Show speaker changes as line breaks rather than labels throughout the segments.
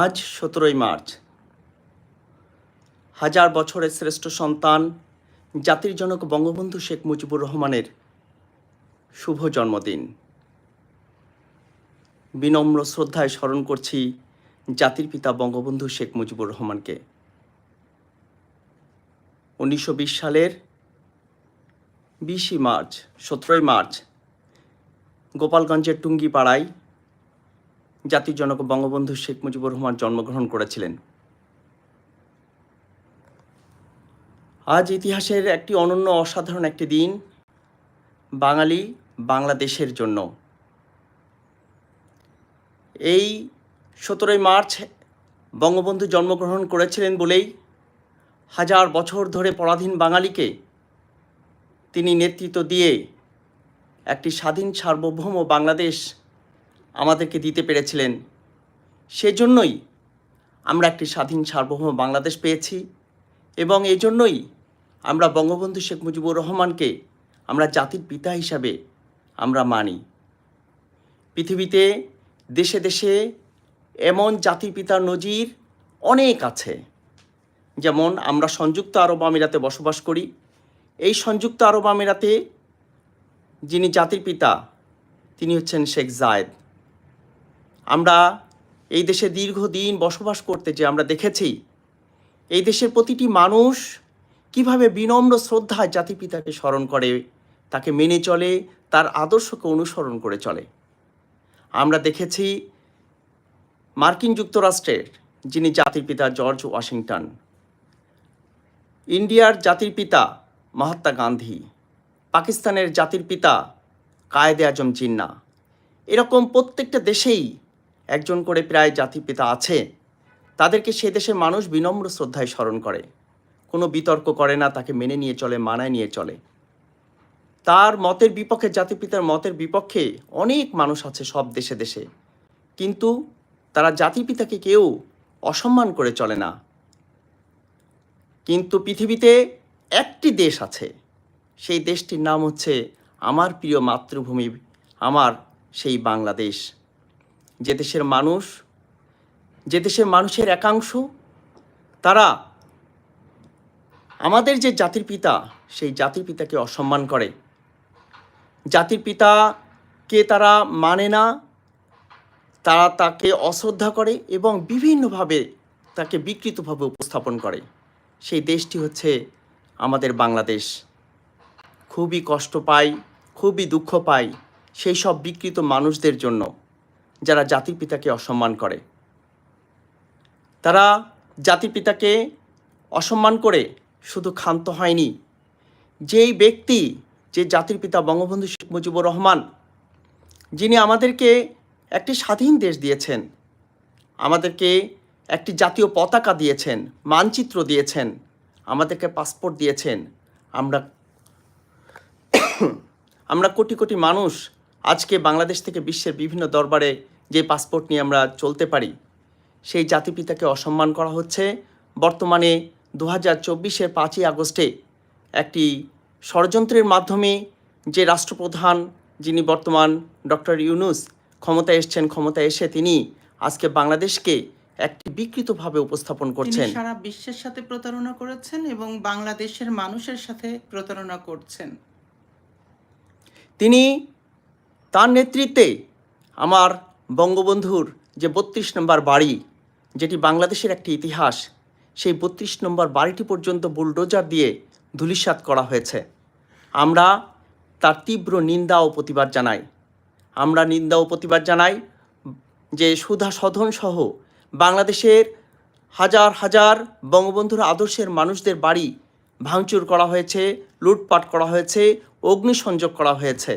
আজ সতেরোই মার্চ। হাজার বছরের শ্রেষ্ঠ সন্তান, জাতির জনক বঙ্গবন্ধু শেখ মুজিবুর রহমানের শুভ জন্মদিন। বিনম্র শ্রদ্ধায় স্মরণ করছি জাতির পিতা বঙ্গবন্ধু শেখ মুজিবুর রহমানকে। উনিশশো বিশ সালের বিশে মার্চ, সতেরোই মার্চ, গোপালগঞ্জের টুঙ্গিপাড়ায় জাতির জনক বঙ্গবন্ধু শেখ মুজিবুর রহমান জন্মগ্রহণ করেছিলেন। আজ ইতিহাসের একটি অনন্য অসাধারণ একটি দিন বাঙালি বাংলাদেশের জন্য। এই সতেরোই মার্চ বঙ্গবন্ধু জন্মগ্রহণ করেছিলেন বলেই হাজার বছর ধরে পরাধীন বাঙালিকে তিনি নেতৃত্ব দিয়ে একটি স্বাধীন সার্বভৌম বাংলাদেশ আমাদেরকে দিতে পেরেছিলেন। সেজন্যই আমরা একটি স্বাধীন সার্বভৌম বাংলাদেশ পেয়েছি এবং এই জন্যই আমরা বঙ্গবন্ধু শেখ মুজিবুর রহমানকে আমরা জাতির পিতা হিসাবে আমরা মানি। পৃথিবীতে দেশে দেশে এমন জাতির পিতার নজির অনেক আছে। যেমন আমরা সংযুক্ত আরব আমিরাতে বসবাস করি। এই সংযুক্ত আরব আমিরাতে যিনি জাতির পিতা, তিনি হচ্ছেন শেখ জায়েদ। আমরা এই দেশে দীর্ঘদিন বসবাস করতে যে আমরা দেখেছি, এই দেশের প্রতিটি মানুষ কীভাবে বিনম্র শ্রদ্ধায় জাতিপিতাকে স্মরণ করে, তাকে মেনে চলে, তার আদর্শকে অনুসরণ করে চলে। আমরা দেখেছি মার্কিন যুক্তরাষ্ট্রের, যিনি জাতির পিতা জর্জ ওয়াশিংটন, ইন্ডিয়ার জাতির পিতা মহাত্মা গান্ধী, পাকিস্তানের জাতির পিতা কায়েদে আজম জিন্না, এরকম প্রত্যেকটা দেশেই একজন করে প্রায় জাতির পিতা আছে, তাদেরকে সে দেশের মানুষ বিনম্র শ্রদ্ধায় স্মরণ করে। কোনো বিতর্ক করে না, তাকে মেনে নিয়ে চলে, মানায় নিয়ে চলে। তার মতের বিপক্ষে জাতির পিতার মতের বিপক্ষে অনেক মানুষ আছে সব দেশে দেশে। কিন্তু তারা জাতির পিতাকে কেউ অসম্মান করে চলে না। কিন্তু পৃথিবীতে একটি দেশ আছে। সেই দেশটির নাম হচ্ছে আমার প্রিয় মাতৃভূমি, আমার সেই বাংলাদেশ। যে দেশের মানুষ, যে দেশের মানুষের একাংশ, তারা আমাদের যে জাতির পিতা, সেই জাতির পিতাকে অসম্মান করে। জাতির পিতাকে তারা মানে না, তারা তাকে অশ্রদ্ধা করে এবং বিভিন্নভাবে তাকে বিকৃতভাবে উপস্থাপন করে। সেই দেশটি হচ্ছে আমাদের বাংলাদেশ। খুবই কষ্ট পাই, খুবই দুঃখ পাই সেই সব বিকৃত মানুষদের জন্য। যারা জাতির পিতাকে অসম্মান করে। তারা জাতির পিতাকে অসম্মান করে শুধু ক্ষান্ত হয়নি। যেই ব্যক্তি, যে জাতির পিতা বঙ্গবন্ধু শেখ মুজিবুর রহমান, যিনি আমাদেরকে একটি স্বাধীন দেশ দিয়েছেন, আমাদেরকে একটি জাতীয় পতাকা দিয়েছেন, মানচিত্র দিয়েছেন, আমাদেরকে পাসপোর্ট দিয়েছেন, আমরা আমরা কোটি কোটি মানুষ আজকে বাংলাদেশ থেকে বিশ্বের বিভিন্ন দরবারে যে পাসপোর্ট নিয়ে আমরা চলতে পারি সেই জাতিপিতাকে অসম্মান করা হচ্ছে। বর্তমানে দু হাজার চব্বিশের পাঁচই আগস্টে একটি ষড়যন্ত্রের মাধ্যমে যে রাষ্ট্রপ্রধান যিনি বর্তমান ডক্টর ইউনুস ক্ষমতায় এসছেন ক্ষমতায় এসে তিনি আজকে বাংলাদেশকে একটি বিকৃতভাবে উপস্থাপন করছেন।
সারা বিশ্বের সাথে প্রতারণা করেছেন এবং বাংলাদেশের মানুষের সাথে প্রতারণা করছেন।
তিনি তার নেতৃত্বে আমার বঙ্গবন্ধুর যে বত্রিশ নম্বর বাড়ি, যেটি বাংলাদেশের একটি ইতিহাস, সেই বত্রিশ নম্বর বাড়িটি পর্যন্ত বুলডোজার দিয়ে ধূলিসাৎ করা হয়েছে। আমরা তার তীব্র নিন্দা ও প্রতিবাদ জানাই। আমরা নিন্দা ও প্রতিবাদ জানাই যে সুধা সদন সহ বাংলাদেশের হাজার হাজার বঙ্গবন্ধুর আদর্শের মানুষদের বাড়ি ভাঙচুর করা হয়েছে, লুটপাট করা হয়েছে, অগ্নিসংযোগ করা হয়েছে।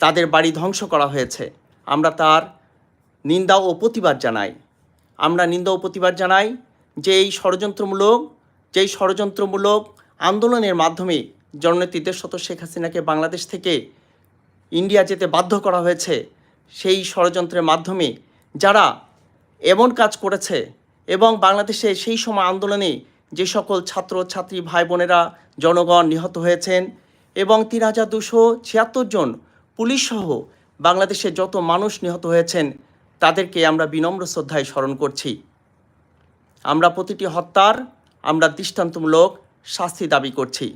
তাদের বাড়ি ধ্বংস করা হয়েছে। আমরা তার নিন্দা ও প্রতিবাদ জানাই। আমরা নিন্দা ও প্রতিবাদ জানাই যে এই ষড়যন্ত্রমূলক যেই ষড়যন্ত্রমূলক আন্দোলনের মাধ্যমে জননেত্রী দেশত শেখ হাসিনাকে বাংলাদেশ থেকে ইন্ডিয়া যেতে বাধ্য করা হয়েছে, সেই ষড়যন্ত্রের মাধ্যমে যারা এমন কাজ করেছে এবং বাংলাদেশে সেই সময় আন্দোলনে যে সকল ছাত্র, ছাত্রী, ভাই বোনেরা জনগণ নিহত হয়েছেন এবং তিন হাজার দুশো ছিয়াত্তর জন পুলিশসহ বাংলাদেশে যত মানুষ নিহত হয়েছেন তাদেরকে আমরা বিনম্র শ্রদ্ধায় স্মরণ করছি। আমরা প্রতিটি হত্যার আমরা দৃষ্টান্তমূলক শাস্তি দাবি করছি।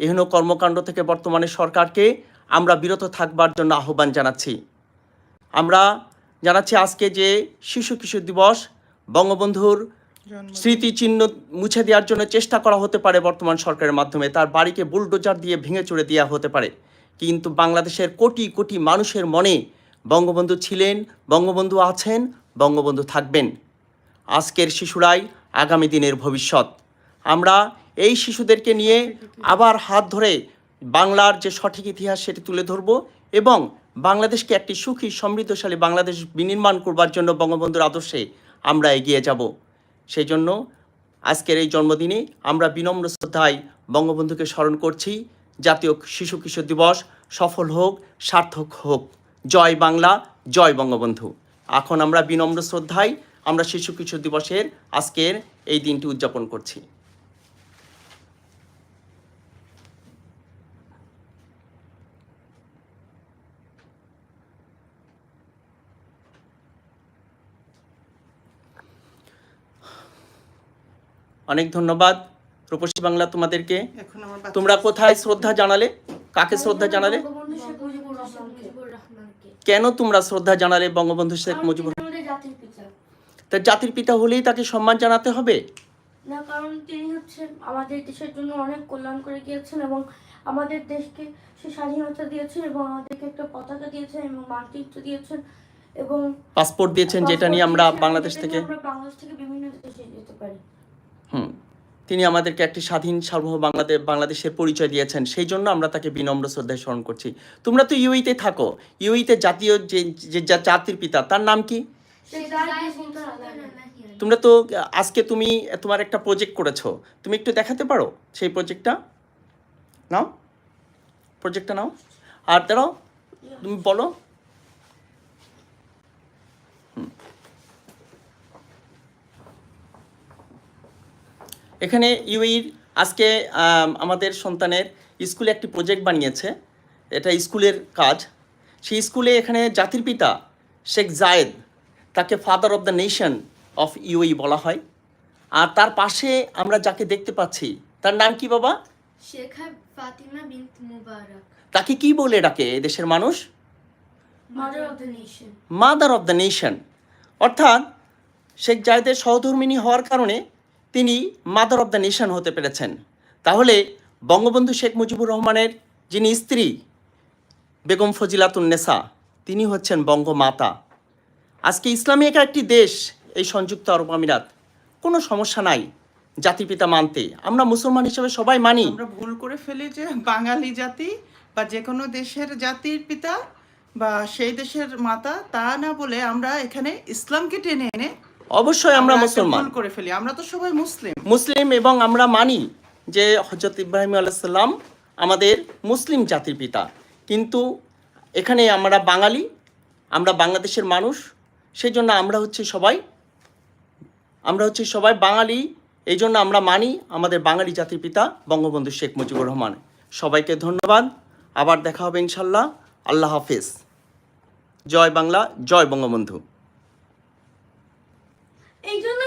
এহেন কর্মকাণ্ড থেকে বর্তমানে সরকারকে আমরা বিরত থাকবার জন্য আহ্বান জানাচ্ছি। আমরা জানাচ্ছি আজকে যে শিশু কিশোর দিবস বঙ্গবন্ধুর স্মৃতিচিহ্ন মুছে দেওয়ার জন্য চেষ্টা করা হতে পারে বর্তমান সরকারের মাধ্যমে। তার বাড়িকে বুলডোজার দিয়ে ভেঙে চুড়ে দেওয়া হতে পারে। কিন্তু বাংলাদেশের কোটি কোটি মানুষের মনে বঙ্গবন্ধু ছিলেন, বঙ্গবন্ধু আছেন, বঙ্গবন্ধু থাকবেন। আজকের শিশুরাই আগামী দিনের ভবিষ্যৎ। আমরা এই শিশুদেরকে নিয়ে আবার হাত ধরে বাংলার যে সঠিক ইতিহাস সেটি তুলে ধরব এবং বাংলাদেশকে একটি সুখী, সমৃদ্ধশালী বাংলাদেশ বিনির্মাণ করবার জন্য বঙ্গবন্ধুর আদর্শে আমরা এগিয়ে যাব। সেই জন্য আজকের এই জন্মদিনে আমরা বিনম্র শ্রদ্ধায় বঙ্গবন্ধুকে স্মরণ করছি। জাতীয় শিশু কিশোর দিবস সফল হোক, সার্থক হোক। জয় বাংলা জয় বঙ্গবন্ধু। এখন আমরা বিনম্র শ্রদ্ধায় আমরা শিশু কিশোর দিবসের আজকের এই দিনটি উদযাপন করছি। অনেক ধন্যবাদ। রূপসী বাংলা তোমাদেরকে।
এখন আমার বাচ্চা-
তোমরা কোথায় শ্রদ্ধা জানালে? কাকে শ্রদ্ধা জানালে
বঙ্গবন্ধু শেখ মুজিবুর রহমান মুজিবুর রহমানকে
কেন তোমরা শ্রদ্ধা জানালে বঙ্গবন্ধু শেখ মুজিবুর
তিনি জাতির পিতা।
তা জাতির পিতা হলেই তাকে সম্মান জানাতে হবে?
না কারণ তিনি হচ্ছেন আমাদের দেশের জন্য অনেক কল্যাণ করে গিয়েছেন এবং আমাদের দেশকে সে স্বাধীনতা দিয়েছেন এবং আমাদেরকে একটা পতাকা দিয়েছেন এবং মানচিত্র দিয়েছেন এবং
পাসপোর্ট দিয়েছেন যেটা নিয়ে আমরা বাংলাদেশ থেকে।
আমরা বাংলাদেশ থেকে বিভিন্ন দেশে যেতে পারি।
হুম। তিনি আমাদেরকে একটি স্বাধীন সার্বভৌম বাংলাদেশ বাংলাদেশের পরিচয় দিয়েছেন। সেই জন্য আমরা তাকে বিনম্র শ্রদ্ধায় স্মরণ করছি। তোমরা তো ইউইতে থাকো। ইউইতে জাতীয় যে জাতির পিতা, তার নাম কি? তোমরা তো, আজকে তুমি, তোমার একটা প্রজেক্ট করেছ। তুমি একটু দেখাতে পারো সেই প্রজেক্টটা নাও। প্রজেক্টটা নাও। আর দাঁড়াও, তুমি বলো। এখানে ইউইর আজকে আমাদের সন্তানের স্কুলে একটি প্রজেক্ট বানিয়েছে। এটা স্কুলের কাজ। সেই স্কুলে এখানে জাতির পিতা শেখ জায়েদ তাকে father of the nation of UAE বলা হয়। আর তার পাশে আমরা যাকে দেখতে পাচ্ছি তার নাম কি বাবা? তাকে কি বলে ডাকে দেশের মানুষ?
Mother of the nation
mother of the nation অর্থাৎ শেখ জায়েদের সহধর্মিনী হওয়ার কারণে তিনি মাদার অফ দ্য নেশন হতে পেরেছেন। তাহলে বঙ্গবন্ধু শেখ মুজিবুর রহমানের যিনি স্ত্রী, বেগম ফজিলাতুন্নেসা তিনি হচ্ছেন বঙ্গমাতা। আজকে ইসলামী একা একটি দেশ, এই সংযুক্ত আরব আমিরাত, কোনো সমস্যা নাই জাতিপিতা মানতে। আমরা মুসলমান হিসেবে সবাই মানি।
আমরা ভুল করে ফেলি যে বাঙালি জাতি বা যে কোনো দেশের জাতির পিতা বা সেই দেশের মাতা, তা না বলে আমরা এখানে ইসলামকে টেনে এনে
অবশ্যই আমরা মুসলমান।
করে ফেলি। আমরা তো সবাই মুসলিম।
মুসলিম এবং আমরা মানি যে হজরত ইব্রাহিম আলাইসাল্লাম আমাদের মুসলিম জাতির পিতা। কিন্তু এখানে আমরা বাঙালি আমরা বাংলাদেশের মানুষ সেই জন্য আমরা হচ্ছে সবাই আমরা হচ্ছে সবাই বাঙালি এই জন্য আমরা মানি আমাদের বাঙালি জাতির পিতা বঙ্গবন্ধু শেখ মুজিবুর রহমান। সবাইকে ধন্যবাদ। আবার দেখা হবে ইনশাল্লাহ আল্লাহ হাফেজ। জয় বাংলা জয় বঙ্গবন্ধু।
এই জন্য